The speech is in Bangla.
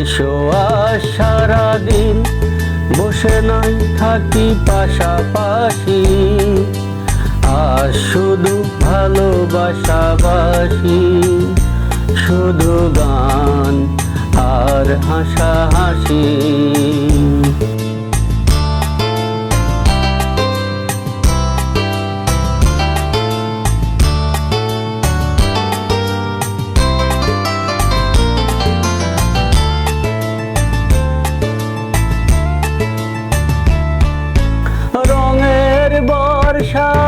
এসো আজ সারাদিন। বসে নাই থাকি পাশাপাশি। আর শুধু ভালোবাসাবাসি। শুধু গান আর হাসাহাসি 伤。